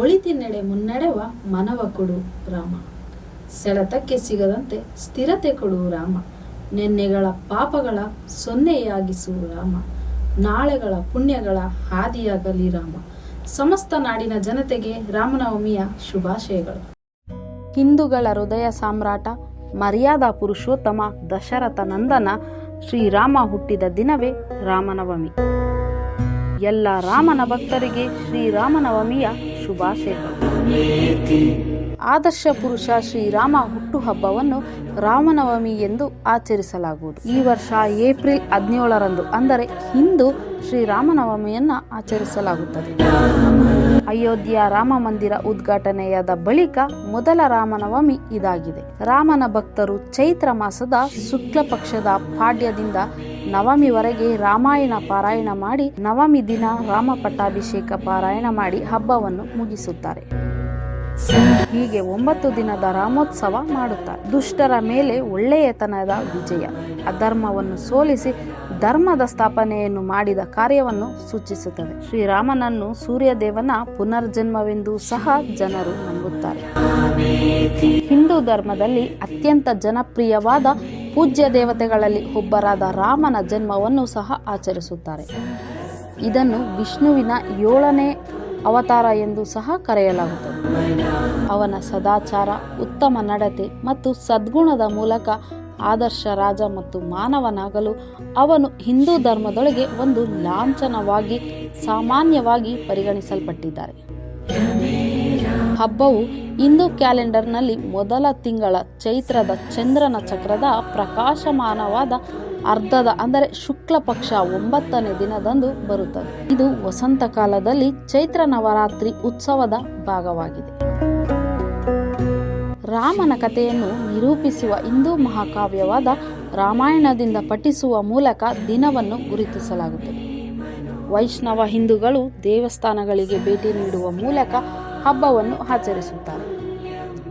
ಒಳಿತಿನೆಡೆ ಮುನ್ನಡೆವ ಮನವ ಕೊಡು ರಾಮ. ಸೆಳೆತಕ್ಕೆ ಸಿಗದಂತೆ ಸ್ಥಿರತೆ ಕೊಡು ರಾಮ. ನೆನ್ನೆಗಳ ಪಾಪಗಳ ಸೊನ್ನೆಯಾಗಿಸು ರಾಮ. ನಾಳೆಗಳ ಪುಣ್ಯಗಳ ಹಾದಿಯಾಗಲಿ ರಾಮ. ಸಮಸ್ತ ನಾಡಿನ ಜನತೆಗೆ ರಾಮನವಮಿಯ ಶುಭಾಶಯಗಳು. ಹಿಂದೂಗಳ ಹೃದಯ ಸಾಮ್ರಾಟ ಮರ್ಯಾದಾ ಪುರುಷೋತ್ತಮ ದಶರಥ ನಂದನ ಶ್ರೀರಾಮ ಹುಟ್ಟಿದ ದಿನವೇ ರಾಮನವಮಿ. ಎಲ್ಲ ರಾಮನ ಭಕ್ತರಿಗೆ ಶ್ರೀರಾಮನವಮಿಯ ಶುಭಾಶಯಗಳು ಆದರ್ಶ ಪುರುಷ ಶ್ರೀರಾಮ ಹುಟ್ಟುಹಬ್ಬವನ್ನು ರಾಮನವಮಿ ಎಂದು ಆಚರಿಸಲಾಗುವುದು. ಈ ವರ್ಷ ಏಪ್ರಿಲ್ ಹದಿನೇಳರಂದು ಅಂದರೆ ಇಂದು ಶ್ರೀರಾಮನವಮಿಯನ್ನು ಆಚರಿಸಲಾಗುತ್ತದೆ. ಅಯೋಧ್ಯೆಯ ರಾಮ ಮಂದಿರ ಉದ್ಘಾಟನೆಯಾದ ಬಳಿಕ ಮೊದಲ ರಾಮನವಮಿ ಇದಾಗಿದೆ. ರಾಮನ ಭಕ್ತರು ಚೈತ್ರ ಮಾಸದ ಶುಕ್ಲ ಪಕ್ಷದ ಪಾಡ್ಯದಿಂದ ನವಮಿವರೆಗೆ ರಾಮಾಯಣ ಪಾರಾಯಣ ಮಾಡಿ ನವಮಿ ದಿನ ರಾಮ ಪಟ್ಟಾಭಿಷೇಕ ಪಾರಾಯಣ ಮಾಡಿ ಹಬ್ಬವನ್ನು ಮುಗಿಸುತ್ತಾರೆ. ಹೀಗೆ ಒಂಬತ್ತು ದಿನದ ರಾಮೋತ್ಸವ ಮಾಡುತ್ತಾರೆ. ದುಷ್ಟರ ಮೇಲೆ ಒಳ್ಳೆಯತನದ ವಿಜಯ. ಅಧರ್ಮವನ್ನು ಸೋಲಿಸಿ ಧರ್ಮದ ಸ್ಥಾಪನೆಯನ್ನು ಮಾಡಿದ ಕಾರ್ಯವನ್ನು ಸೂಚಿಸುತ್ತದೆ. ಶ್ರೀರಾಮನನ್ನು ಸೂರ್ಯದೇವನ ಪುನರ್ಜನ್ಮವೆಂದು ಸಹ ಜನರು ನಂಬುತ್ತಾರೆ. ಹಿಂದೂ ಧರ್ಮದಲ್ಲಿ ಅತ್ಯಂತ ಜನಪ್ರಿಯವಾದ ಪೂಜ್ಯ ದೇವತೆಗಳಲ್ಲಿ ಒಬ್ಬರಾದ ರಾಮನ ಜನ್ಮವನ್ನು ಸಹ ಆಚರಿಸುತ್ತಾರೆ. ಇದನ್ನು ವಿಷ್ಣುವಿನ ಏಳನೇ ಅವತಾರ ಎಂದು ಸಹ ಕರೆಯಲಾಗುತ್ತದೆ. ಅವನ ಸದಾಚಾರ, ಉತ್ತಮ ನಡತೆ ಮತ್ತು ಸದ್ಗುಣದ ಮೂಲಕ ಆದರ್ಶ ರಾಜ ಮತ್ತು ಮಾನವನಾಗಲು ಅವನು ಹಿಂದೂ ಧರ್ಮದೊಳಗೆ ಒಂದು ಲಾಂಛನವಾಗಿ, ಸಾಮಾನ್ಯವಾಗಿ ಪರಿಗಣಿಸಲ್ಪಟ್ಟಿದ್ದಾರೆ. ಹಬ್ಬವು ಹಿಂದೂ ಕ್ಯಾಲೆಂಡರ್ನಲ್ಲಿ ಮೊದಲ ತಿಂಗಳ ಚೈತ್ರದ ಚಂದ್ರನ ಚಕ್ರದ ಪ್ರಕಾಶಮಾನವಾದ ಅರ್ಧದ ಅಂದರೆ ಶುಕ್ಲ ಪಕ್ಷ ಒಂಬತ್ತನೇ ದಿನದಂದು ಬರುತ್ತದೆ. ಇದು ವಸಂತ ಕಾಲದಲ್ಲಿ ಚೈತ್ರ ನವರಾತ್ರಿ ಉತ್ಸವದ ಭಾಗವಾಗಿದೆ. ರಾಮನ ಕಥೆಯನ್ನು ನಿರೂಪಿಸುವ ಹಿಂದೂ ಮಹಾಕಾವ್ಯವಾದ ರಾಮಾಯಣದಿಂದ ಪಠಿಸುವ ಮೂಲಕ ದಿನವನ್ನು ಗುರುತಿಸಲಾಗುತ್ತದೆ. ವೈಷ್ಣವ ಹಿಂದೂಗಳು ದೇವಸ್ಥಾನಗಳಿಗೆ ಭೇಟಿ ನೀಡುವ ಮೂಲಕ ಹಬ್ಬವನ್ನು ಆಚರಿಸುತ್ತಾರೆ.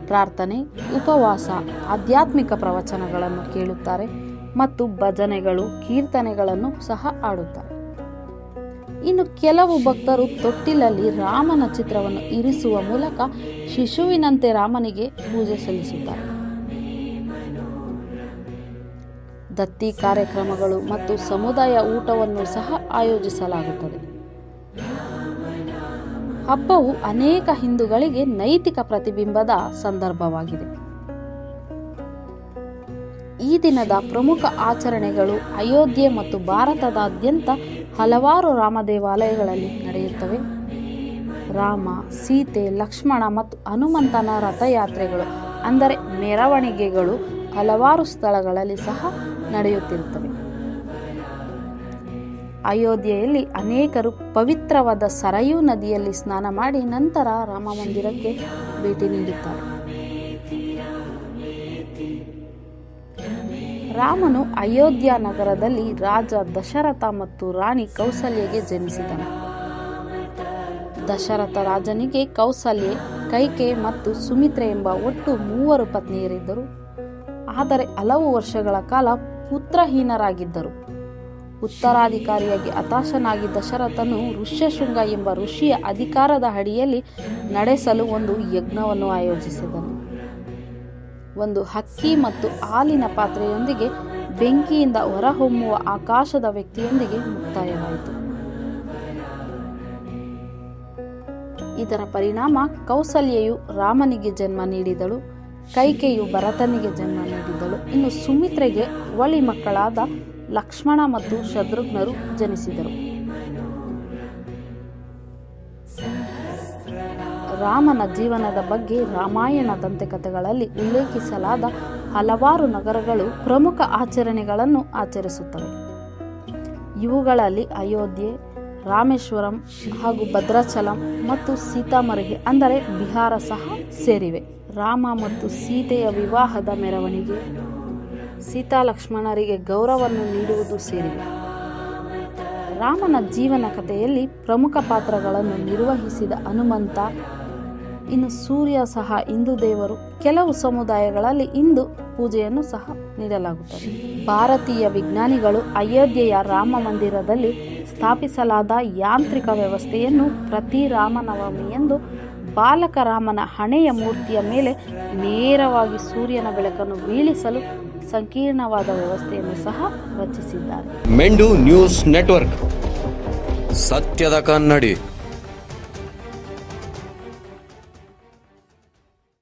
ಪ್ರಾರ್ಥನೆ, ಉಪವಾಸ, ಆಧ್ಯಾತ್ಮಿಕ ಪ್ರವಚನಗಳನ್ನು ಕೇಳುತ್ತಾರೆ ಮತ್ತು ಭಜನೆಗಳು, ಕೀರ್ತನೆಗಳನ್ನು ಸಹ ಆಡುತ್ತಾರೆ ಇನ್ನು ಕೆಲವು ಭಕ್ತರು ತೊಟ್ಟಿಲಲ್ಲಿ ರಾಮನ ಚಿತ್ರವನ್ನು ಇರಿಸುವ ಮೂಲಕ ಶಿಶುವಿನಂತೆ ರಾಮನಿಗೆ ಪೂಜೆ ಸಲ್ಲಿಸುತ್ತಾರೆ. ದತ್ತಿ ಕಾರ್ಯಕ್ರಮಗಳು ಮತ್ತು ಸಮುದಾಯ ಊಟವನ್ನು ಸಹ ಆಯೋಜಿಸಲಾಗುತ್ತದೆ. ಹಬ್ಬವು ಅನೇಕ ಹಿಂದೂಗಳಿಗೆ ನೈತಿಕ ಪ್ರತಿಬಿಂಬದ ಸಂದರ್ಭವಾಗಿದೆ. ಈ ದಿನದ ಪ್ರಮುಖ ಆಚರಣೆಗಳು ಅಯೋಧ್ಯೆ ಮತ್ತು ಭಾರತದಾದ್ಯಂತ ಹಲವಾರು ರಾಮ ದೇವಾಲಯಗಳಲ್ಲಿ ನಡೆಯುತ್ತವೆ. ರಾಮ, ಸೀತೆ, ಲಕ್ಷ್ಮಣ ಮತ್ತು ಹನುಮಂತನ ರಥಯಾತ್ರೆಗಳು, ಅಂದರೆ ಮೆರವಣಿಗೆಗಳು ಹಲವಾರು ಸ್ಥಳಗಳಲ್ಲಿ ಸಹ ನಡೆಯುತ್ತಿರುತ್ತವೆ. ಅಯೋಧ್ಯೆಯಲ್ಲಿ ಅನೇಕರು ಪವಿತ್ರವಾದ ಸರಯೂ ನದಿಯಲ್ಲಿ ಸ್ನಾನ ಮಾಡಿ ನಂತರ ರಾಮ ಮಂದಿರಕ್ಕೆ ಭೇಟಿ ನೀಡುತ್ತಾರೆ. ರಾಮನು ಅಯೋಧ್ಯ ನಗರದಲ್ಲಿ ರಾಜ ದಶರಥ ಮತ್ತು ರಾಣಿ ಕೌಸಲ್ಯಗೆ ಜನಿಸಿದನು. ದಶರಥ ರಾಜನಿಗೆ ಕೌಸಲ್ಯೆ, ಕೈಕೆ ಮತ್ತು ಸುಮಿತ್ರೆ ಎಂಬ ಒಟ್ಟು ಮೂವರು ಪತ್ನಿಯರಿದ್ದರು. ಆದರೆ ಹಲವು ವರ್ಷಗಳ ಕಾಲ ಪುತ್ರಹೀನರಾಗಿದ್ದರು. ಉತ್ತರಾಧಿಕಾರಿಯಾಗಿ ಹತಾಶನಾಗಿ ದಶರಥನು ಋಷ್ಯಶೃಂಗ ಎಂಬ ಋಷಿಯ ಅಧಿಕಾರದ ಅಡಿಯಲ್ಲಿ ನಡೆಸಲು ಒಂದು ಯಜ್ಞವನ್ನು ಆಯೋಜಿಸಿದನು. ಒಂದು ಹಕ್ಕಿ ಮತ್ತು ಹಾಲಿನ ಪಾತ್ರೆಯೊಂದಿಗೆ ಬೆಂಕಿಯಿಂದ ಹೊರಹೊಮ್ಮುವ ಆಕಾಶದ ವ್ಯಕ್ತಿಯೊಂದಿಗೆ ಮುಕ್ತಾಯವಾಯಿತು. ಇದರ ಪರಿಣಾಮ ಕೌಸಲ್ಯೆಯು ರಾಮನಿಗೆ ಜನ್ಮ ನೀಡಿದಳು, ಕೈಕೆಯು ಭರತನಿಗೆ ಜನ್ಮ ನೀಡಿದಳು. ಇನ್ನು ಸುಮಿತ್ರೆಗೆ ಅವಳಿ ಮಕ್ಕಳಾದ ಲಕ್ಷ್ಮಣ ಮತ್ತು ಶತ್ರುಘ್ನರು ಜನಿಸಿದರು. ರಾಮನ ಜೀವನದ ಬಗ್ಗೆ ರಾಮಾಯಣ ದಂತಕಥೆಗಳಲ್ಲಿ ಉಲ್ಲೇಖಿಸಲಾದ ಹಲವಾರು ನಗರಗಳು ಪ್ರಮುಖ ಆಚರಣೆಗಳನ್ನು ಆಚರಿಸುತ್ತವೆ. ಇವುಗಳಲ್ಲಿ ಅಯೋಧ್ಯೆ, ರಾಮೇಶ್ವರಂ ಹಾಗೂ ಭದ್ರಾಚಲಂ ಮತ್ತು ಸೀತಾಮರಿಗೆ ಅಂದರೆ ಬಿಹಾರ ಸಹ ಸೇರಿವೆ. ರಾಮ ಮತ್ತು ಸೀತೆಯ ವಿವಾಹದ ಮೆರವಣಿಗೆ ಸೀತಾ ಲಕ್ಷ್ಮಣರಿಗೆ ಗೌರವವನ್ನು ನೀಡುವುದು ಸೇರಿ. ರಾಮನ ಜೀವನ ಕಥೆಯಲ್ಲಿ ಪ್ರಮುಖ ಪಾತ್ರಗಳನ್ನು ನಿರ್ವಹಿಸಿದ ಹನುಮಂತ, ಇನ್ನು ಸೂರ್ಯ ಸಹ ಹಿಂದೂ ದೇವರು. ಕೆಲವು ಸಮುದಾಯಗಳಲ್ಲಿ ಇಂದು ಪೂಜೆಯನ್ನು ಸಹ ನೀಡಲಾಗುತ್ತದೆ. ಭಾರತೀಯ ವಿಜ್ಞಾನಿಗಳು ಅಯೋಧ್ಯೆಯ ರಾಮ ಮಂದಿರದಲ್ಲಿ ಸ್ಥಾಪಿಸಲಾದ ಯಾಂತ್ರಿಕ ವ್ಯವಸ್ಥೆಯನ್ನು ಪ್ರತಿ ರಾಮನವಮಿ ಎಂದು ಬಾಲಕ ರಾಮನ ಹಣೆಯ ಮೂರ್ತಿಯ ಮೇಲೆ ನೇರವಾಗಿ ಸೂರ್ಯನ ಬೆಳಕನ್ನು ಬೀಳಿಸಲು ಸಂಕೀರ್ಣವಾದ ವ್ಯವಸ್ಥೆಯನ್ನು ಸಹ ರಚಿಸಿದ್ದಾರೆ. ಮೆಂಡು ನ್ಯೂಸ್ ನೆಟ್ವರ್ಕ್. ಸತ್ಯದ ಕನ್ನಡಿ.